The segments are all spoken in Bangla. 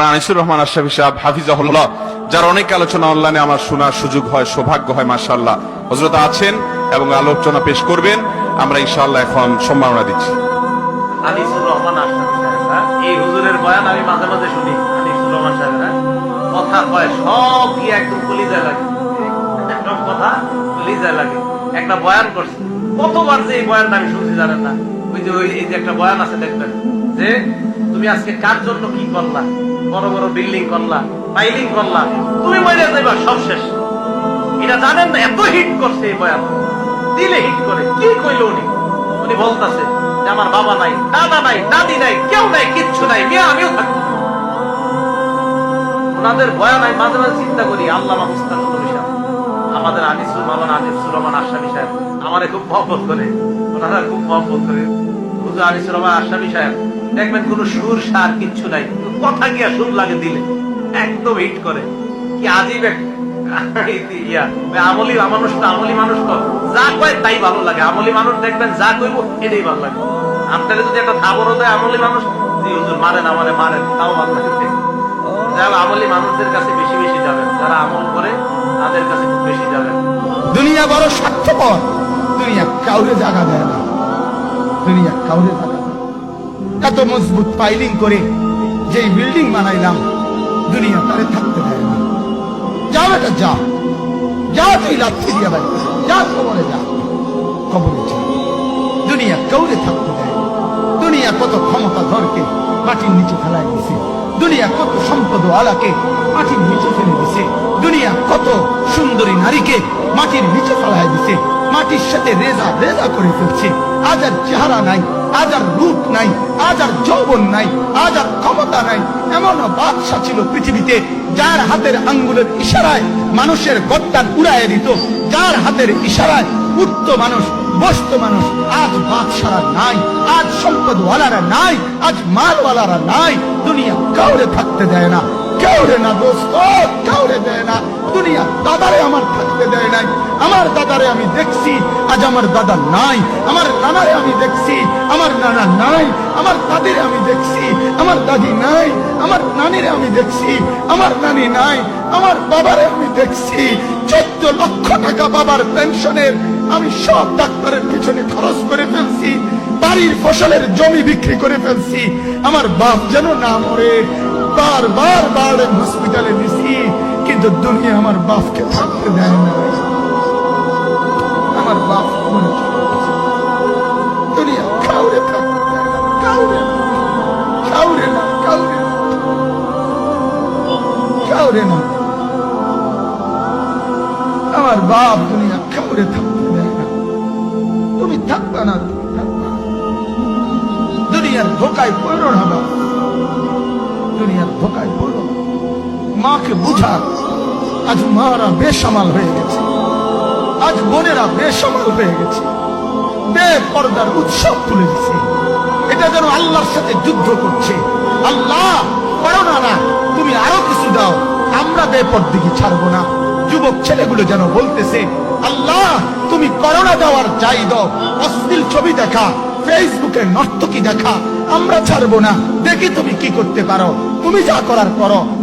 আনিসুর রহমান আশরাফি সাহেব, হাফিজাহুল্লাহ, যার অনেক আলোচনা অনলাইনে আমার শোনার সুযোগ হয়, সৌভাগ্য হয়, মাশাআল্লাহ। হজরত আছেন এবং আলোচনা পেশ করবেন, আমরা ইনশাআল্লাহ এখন সম্মাননা দিচ্ছি। হ্যাঁ? মাঝে মাঝে শুনি, আনিসুর হ্যাঁ? সব কি একদম কথা বয়ান করছে। কতবার যে বয়ানটা আমি জানেন না? ওই যে ওই যে একটা বয়ান আছে যে, তুমি আজকে কার জন্য কি করলা? বড় বড় বিল্ডিং করলা পাইলিং করলা, তুমি মরে যাইবা, সব শেষ। এটা জানেন না, এত হিট করছে এই বয়ান। দিলে হিট করে, কি কইল উনি? উনি বলতাছে যে আমার বাবা নাই, দাদা নাই, দাদি নাই, কেউ নাই, কিচ্ছু নাই, মেয়ে, আমিও থাকব। ওনাদের বয়ান আমি মাঝে মাঝে চিন্তা করি, আল্লাহ মুস্তাকুল সাহেব আমাদের আনিসুর মালানা আনিসুর রহমান আশরাফি সাহেব, আমারে খুব মহব্বত করে। ওনারা খুব মহব্বত করে। আমলি মানুষ তো যা কয় তাই ভালো লাগে। আমলি মানুষ দেখবেন যা কইব এটাই ভালো লাগে। আপনারা যদি একটা থাবরও দেয়, আমলি মানুষ, জি হুজুর, মারেন, আমারে মারেন, তাও ভালো লাগে। আমলি মানুষদের কাছে বেশি বেশি যাবেন, যারা আমল করে, তাদের কাছে খুব বেশি যাবেন। দুনিয়া বড় স্বার্থপর, দুনিয়া কাউরে জায়গা দেয় না। দুনিয়া এত মজবুত পাইলিং করে বিল্ডিং বানাইলাম, দুনিয়া তারে থাকতে দেয় না। যা যা তুই যা কবরে যা কবরে যা দুনিয়া কাউরে থাকতে দেয় দুনিয়া কত ক্ষমতা ধরকে মাটির নিচে ফেলাই দিছে। দুনিয়া কত সম্পদ আলাকে মাটির নিচে ফেলে দিছে। দুনিয়া কত সুন্দরী নারীকে মাটির নিচে ফেলাই দিছে। মাটির সাথে রেজা রেজা করে ফেলছে। আজ আর চেহারা নাই, আজ আর রূপ নাই, আজ আর যৌবন নাই, আজ আর ক্ষমতা নাই। এমন বাদশা ছিল পৃথিবীতে, যার হাতের আঙ্গুলের ইশারায় মানুষের গদ্দান উড়াইয়ে দিত। যার হাতের ইশারায় উঠত মানুষ, বসত মানুষ, আজ বাদশারা নাই, আজ সম্পদওয়ালারা নাই, আজ মালওয়ালারা নাই। দুনিয়া কাউরে থাকতে দেয় না, কাউরে না দোস্ত, কাউরে দেয় না। আমার দাদারে আমি দেখছি, আজ আমার দাদা নাই, আমার নানারে আমি দেখছি, আমার নানা নাই, আমার দাদিরে আমি দেখছি, আমার দাদি নাই, আমার নানিরে আমি দেখছি, আমার নানি নাই, আমার বাবারে আমি দেখছি, চোদ্দ লক্ষ টাকা বাবার পেনশনের আমি সব ডাক্তারের পিছনে খরচ করে ফেলছি, বাড়ির ফসলের জমি বিক্রি করে ফেলছি, আমার বাপ যেন না মরে বার বার বার হসপিটালে নিছি কিন্তু দুনিয়া আমার বাপকে থাকতে দেয় না আমার বাপ দুনিয়া কাউরে থাকতে দেয় না। তুমি থাকবে না, তুমি দুনিয়ার ধোকায় পড়ো না বাবা দুনিয়ার ধোকায় পড়ো। মাকে বুঝা। আজ মারা বেসামাল হয়ে গেছে। আজ বোনেরা বেসামাল হয়ে গেছে। বেপর্দার উৎসব তুলে দিছে। এটা যেন আল্লাহর সাথে যুদ্ধ করছে। আল্লাহ, করো না না। তুমি আরও কিছু দাও। আমরা বেপর্দিকে ছাড়বো না। যুবক ছেলেগুলো যেন বলতেছে, আল্লাহ, তুমি করোনা দেওয়ার চাই দাও। অশ্লীল ছবি দেখা ফেসবুকে নর্তকি দেখা। আমরা ছাড়বো না। দেখি তুমি কি করতে পারো। তুমি যা করার করো।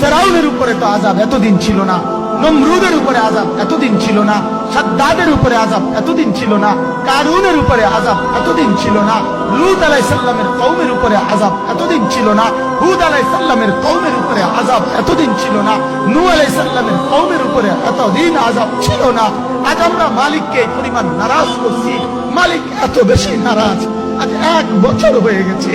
ফেরাউনের উপরে তো আজাব এতদিন ছিল না, নমরুদের উপরে আজাব এতদিন ছিল না, সাদ্দাদের উপরে আজাব এতদিন ছিল না, কারুনের উপরে আজাব এতদিন ছিল না, লুত আলাই সাল্লামের কৌমের উপরে আজাব এতদিন ছিল না, হুদ আলাই সাল্লামের কৌমের উপরে আজাব এতদিন ছিল না নু আলাই সাল্লামের কৌমের উপরে এতদিন আজাব ছিল না। আজ আমরা মালিককে পরিমাণ নারাজ করছি, মালিক এত বেশি নারাজ, আজ এক বছর হয়ে গেছে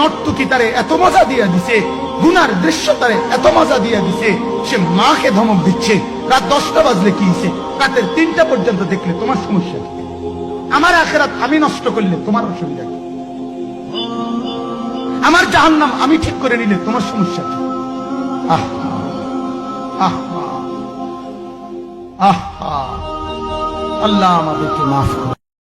নর্তুকি তারে এত মজা দিয়া দিছে, গুনার দৃশ্য তারে এত মজা দিয়া দিছে, সে মাকে ধমক দিচ্ছে। রাত দশটা বাজলে কি হইছে? রাতের তিনটা পর্যন্ত দেখলে তোমার সমস্যা আমার আখেরাত আমি নষ্ট করলে তোমার অসুবিধা আমার জাহান্নাম আমি ঠিক করে নিলে তোমার সমস্যা আহ আহ আহ, আল্লাহ আমাদেরকে মাফ করো।